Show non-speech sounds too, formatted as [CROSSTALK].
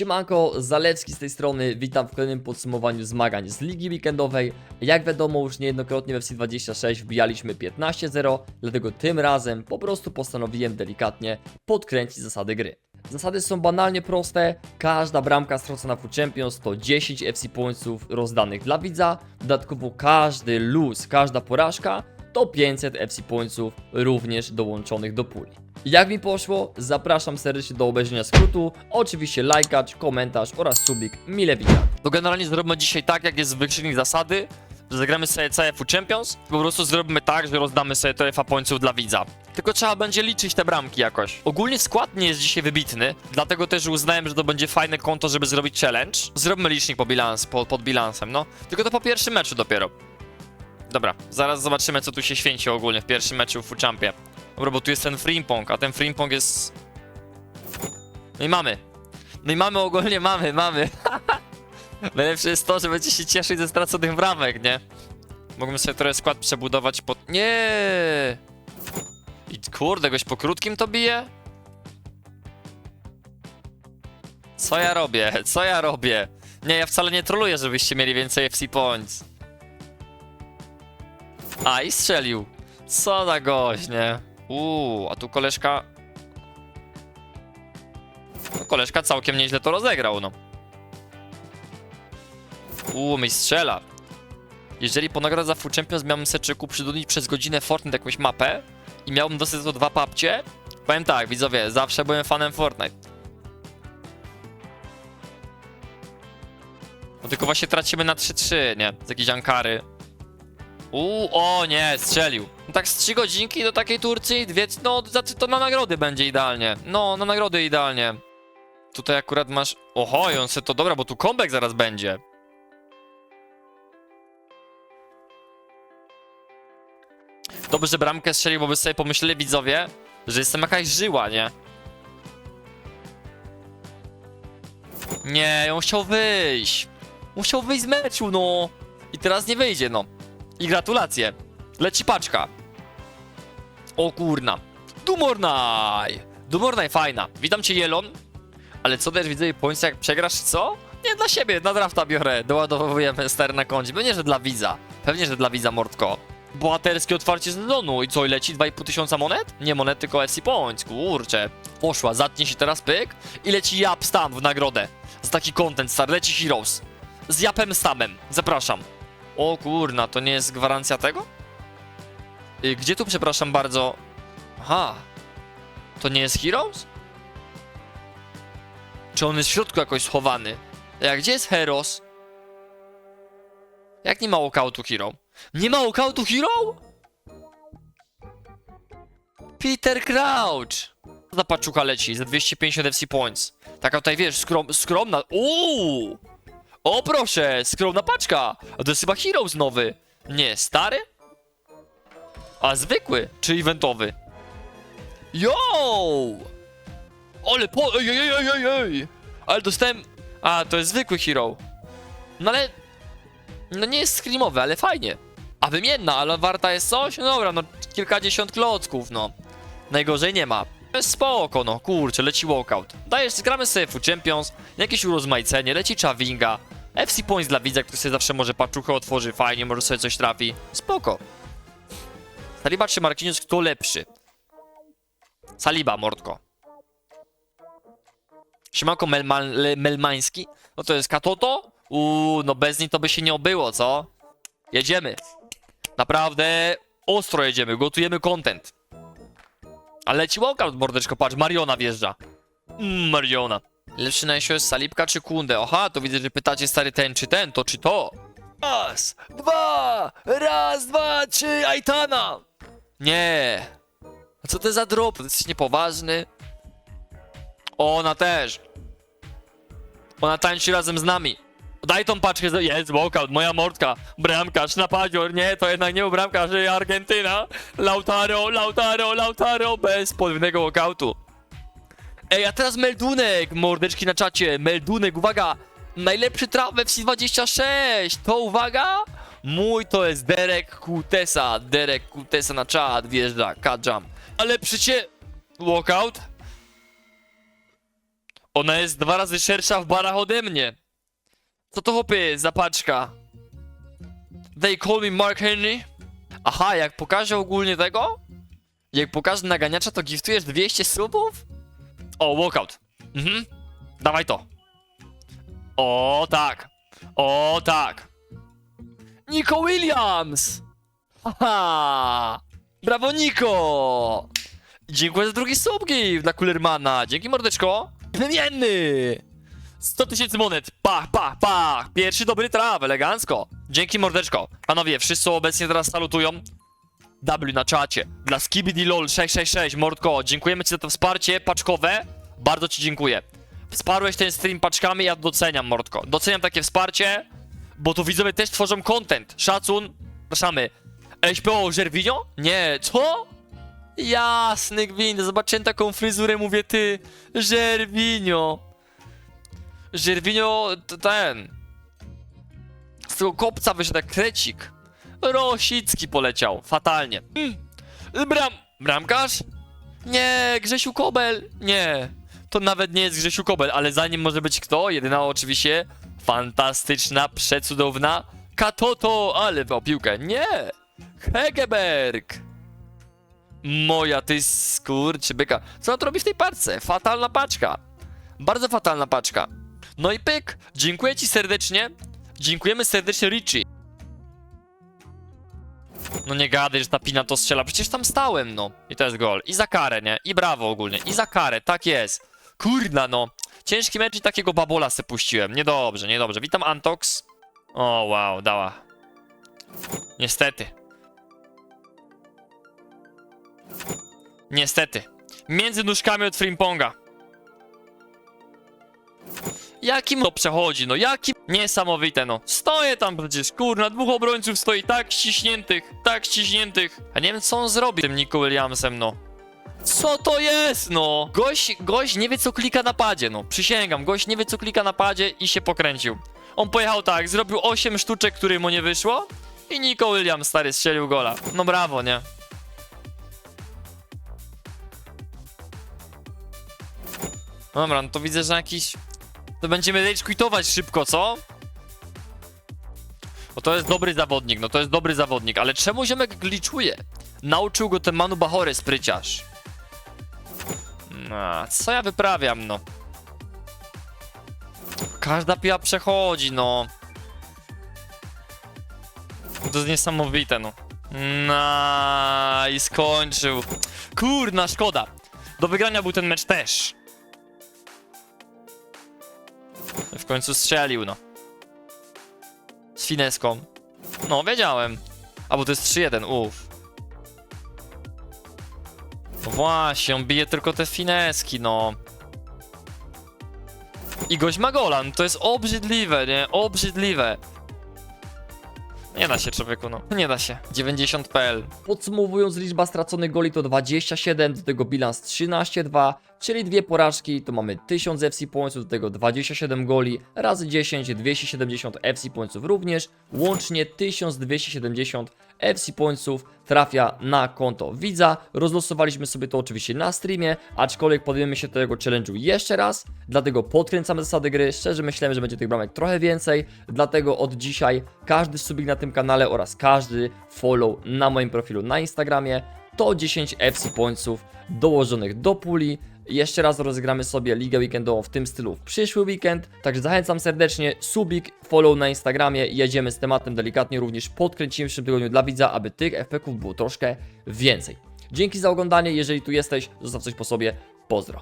Siemanko, Zalewski z tej strony, witam w kolejnym podsumowaniu zmagań z Ligi Weekendowej. Jak wiadomo, już niejednokrotnie w FC26 wbijaliśmy 15-0, dlatego tym razem po prostu postanowiłem delikatnie podkręcić zasady gry. Zasady są banalnie proste, każda bramka stracona w Champions to 10 FC Pointsów rozdanych dla widza, dodatkowo każdy lose, każda porażka to 500 FC Pointsów również dołączonych do puli. Jak mi poszło? Zapraszam serdecznie do obejrzenia skrótu, oczywiście lajkacz, komentarz oraz subik mile witam. To generalnie zrobimy dzisiaj tak, jak jest wykrzyknik zasady, że zagramy sobie CFU Champions po prostu zrobimy tak, że rozdamy sobie TFA pońców dla widza. Tylko trzeba będzie liczyć te bramki jakoś. Ogólnie skład nie jest dzisiaj wybitny, dlatego też uznałem, że to będzie fajne konto, żeby zrobić challenge. Zróbmy licznik po bilans, po, pod bilansem, no. Tylko to po pierwszym meczu dopiero. Dobra, zaraz zobaczymy, co tu się święci ogólnie w pierwszym meczu w Champie. Dobra, bo tu jest ten Frimpong, a ten Frimpong jest... No i mamy. No i mamy ogólnie, mamy, mamy. [LAUGHS] Najlepsze jest to, że będzie się cieszyć ze straconych bramek, nie? Mógłbym sobie trochę skład przebudować pod... Nie! I kurde, goś po krótkim to bije? Co ja robię? [LAUGHS] Co ja robię? Nie, ja wcale nie troluję, żebyście mieli więcej FC points. A, i strzelił. Co za gość, nie? Uuu, a tu koleżka... No, koleżka całkiem nieźle to rozegrał, no. Uuu, mi strzela. Jeżeli po nagrodze za Full Champions miałbym Seczyku przydłużyć przez godzinę Fortnite jakąś mapę i miałbym dostać to dwa papcie, powiem tak, widzowie, zawsze byłem fanem Fortnite. No tylko właśnie tracimy na 3-3, nie? Z jakiejś Ankary. Uuu, o nie, strzelił. No tak z 3 godzinki do takiej Turcji, dwie, no za- to na nagrody będzie idealnie. No, na nagrody idealnie. Tutaj akurat masz... Oho, i on se to dobra, bo tu comeback zaraz będzie. Dobrze, że bramkę strzelił, bo by sobie pomyśleli widzowie, że jestem jakaś żyła, nie? Nie, on chciał wyjść. Chciał wyjść z meczu, no. I teraz nie wyjdzie, no. I gratulacje. Leci paczka. O kurna. Dumornaj. Dumornaj fajna. Witam cię, Jelon. Ale co też widzę, points jak przegrasz, co? Nie dla siebie, na drafta biorę. Doładowujemy stary na koncie. Pewnie, że dla widza. Pewnie, że dla widza, Mordko. Bohaterskie otwarcie sezonu. I co, i leci 2,5 tysiąca monet? Nie monet, tylko FC Points. Kurczę. Poszła, zatnie się teraz pyk i leci Jap Stam w nagrodę. Za taki content, stary. Leci Heroes. Z Japem Stamem. Zapraszam. O kurna, to nie jest gwarancja tego? Y, Gdzie tu, przepraszam bardzo... Aha. To nie jest Heroes? Czy on jest w środku jakoś schowany? Jak gdzie jest Heros? Jak nie ma walkoutu Hero? Nie ma walkoutu Hero? Peter Crouch! Ta paczucha leci za 250 FC points. Taka tutaj, wiesz, skrom, skromna... Uuu! O proszę, skromna paczka! A to jest chyba Heroes nowy. Nie, stary? A zwykły, czy eventowy? Yo! Ale po... Ej, ej, ej, ej, ej! Ale dostałem... A, to jest zwykły hero. No ale... No nie jest screamowy, ale fajnie. A wymienna, ale warta jest coś? No dobra, no kilkadziesiąt klocków, no. Najgorzej nie ma. Spoko, no, kurczę, leci walkout. Dajesz, gramy sobie w Champions, jakieś urozmaicenie, leci Chavinga, FC Points dla widza, który sobie zawsze może paczuchę otworzy, fajnie, może sobie coś trafi. Spoko. Saliba czy Marquinhos, kto lepszy? Saliba, mordko. Siemanko Melman, Le, Melmański. No to jest Katoto? Uuu, no bez niej to by się nie obyło, co? Jedziemy. Naprawdę ostro jedziemy, gotujemy content. Ale leci walkout, mordeczko, patrz, Mariona wjeżdża. Mm, Mariona. Lepszy na jest Salipka czy Kunde? Aha, to widzę, że pytacie stary ten czy ten, to czy to? Raz, dwa, raz, dwa, trzy, Aitana! Nie. A co to za drop? To jesteś niepoważny. Ona też. Ona tańczy razem z nami. Daj tą paczkę, jest walkout, moja mordka, bramkarz, napadzior, nie, to jednak nie był bramkarz, Argentyna, Lautaro, Lautaro, Lautaro, bez podwójnego walkoutu. Ej, a teraz meldunek, mordeczki na czacie, meldunek, uwaga, najlepszy traf w FC26, to uwaga, mój to jest Derek Kutesa, Derek Kutesa na czat, wjeżdża, kadżam, ale przecie, walkout? Ona jest dwa razy szersza w barach ode mnie. Co to hopy za paczka? They call me Mark Henry? Aha, jak pokażę ogólnie tego? Jak pokażę naganiacza, to giftujesz 200 subów? O, walkout. Mhm. Dawaj to. O, tak. O, tak. Nico Williams! Haha! Brawo, Nico! Dziękuję za drugi subgift dla Kullermana. Dzięki, mordeczko. Wymienny! 100 tysięcy monet. Pach, pach, pach. Pierwszy dobry traf, elegancko. Dzięki, mordeczko. Panowie, wszyscy obecnie teraz salutują. W na czacie. Dla Skibidi LOL 666, Mordko, dziękujemy Ci za to wsparcie paczkowe. Bardzo Ci dziękuję. Wsparłeś ten stream paczkami, ja doceniam, Mordko. Doceniam takie wsparcie, bo to widzowie też tworzą content. Szacun. Przepraszamy. HPO Żerwinio? Nie, co? Jasny gwint, zobaczyłem taką fryzurę, mówię ty, Żerwinio. Żerwinio ten. Z tego kopca wyszedł krecik. Rosicki poleciał, fatalnie. Mm. Bram... Bramkarz? Nie, Grzesiu Kobel. Nie, to nawet nie jest Grzesiu Kobel, ale za nim może być kto? Jedyna oczywiście fantastyczna, przecudowna Katoto, ale o piłkę. Nie! Hegeberg! Moja ty skurczy byka. Co on robi w tej paczce? Fatalna paczka. Bardzo fatalna paczka. No i pyk. Dziękuję ci serdecznie. Dziękujemy serdecznie Richie. No nie gadaj, że ta pina to strzela. Przecież tam stałem, no. I to jest gol. I za karę, nie? I brawo ogólnie. I za karę, tak jest. Kurna, no. Ciężki mecz i takiego babola se puściłem. Niedobrze, niedobrze. Witam Antox. O, wow, dała. Niestety. Niestety. Między nóżkami od Frimponga. Jakim to przechodzi, no jakim... Niesamowite, no. Stoję tam przecież, kurna, dwóch obrońców stoi tak ściśniętych, tak ściśniętych. A nie wiem, co on zrobi tym Nico Williamsem, no. Co to jest, no? Gość, gość nie wie, co klika na padzie, no. Przysięgam, gość nie wie, co klika na padzie i się pokręcił. On pojechał tak, zrobił 8 sztuczek, które mu nie wyszło i Nico Williams, stary, strzelił gola. No brawo, nie? Dobra, no to widzę, że jakiś... To będziemy rage quitować szybko, co? Bo to jest dobry zawodnik, no to jest dobry zawodnik, ale czemu ziomek glitchuje? Nauczył go ten Manu Bachory, spryciarz. No, co ja wyprawiam, no? Każda piła przechodzi, no. To jest niesamowite, no. No i skończył. Kurna, szkoda. Do wygrania był ten mecz też. Końcu strzelił, no. Z fineską. No, wiedziałem. A bo to jest 3-1, uff. Właśnie, on bije tylko te fineski, no. I gość ma gola, no to jest obrzydliwe, nie? Obrzydliwe. Nie da się, człowieku, no. Nie da się. 90.pl. Podsumowując, liczba straconych goli to 27, do tego bilans 13-2, czyli dwie porażki, to mamy 1000 FC pointsów, do tego 27 goli, razy 10, 270 FC pointsów również, łącznie 1270 FC pointsów trafia na konto widza. Rozlosowaliśmy sobie to oczywiście na streamie, aczkolwiek podejmiemy się tego challenge'u jeszcze raz, dlatego podkręcamy zasady gry. Szczerze myślałem, że będzie tych bramek trochę więcej, dlatego od dzisiaj każdy subik na tym kanale oraz każdy follow na moim profilu na Instagramie to 10 FC pointsów dołożonych do puli. Jeszcze raz rozegramy sobie ligę weekendową w tym stylu w przyszły weekend, także zachęcam serdecznie, subik, follow na Instagramie, jedziemy z tematem delikatnie, również podkręcimy w przyszłym tygodniu dla widza, aby tych FP-ków było troszkę więcej. Dzięki za oglądanie, jeżeli tu jesteś, zostaw coś po sobie, pozdro.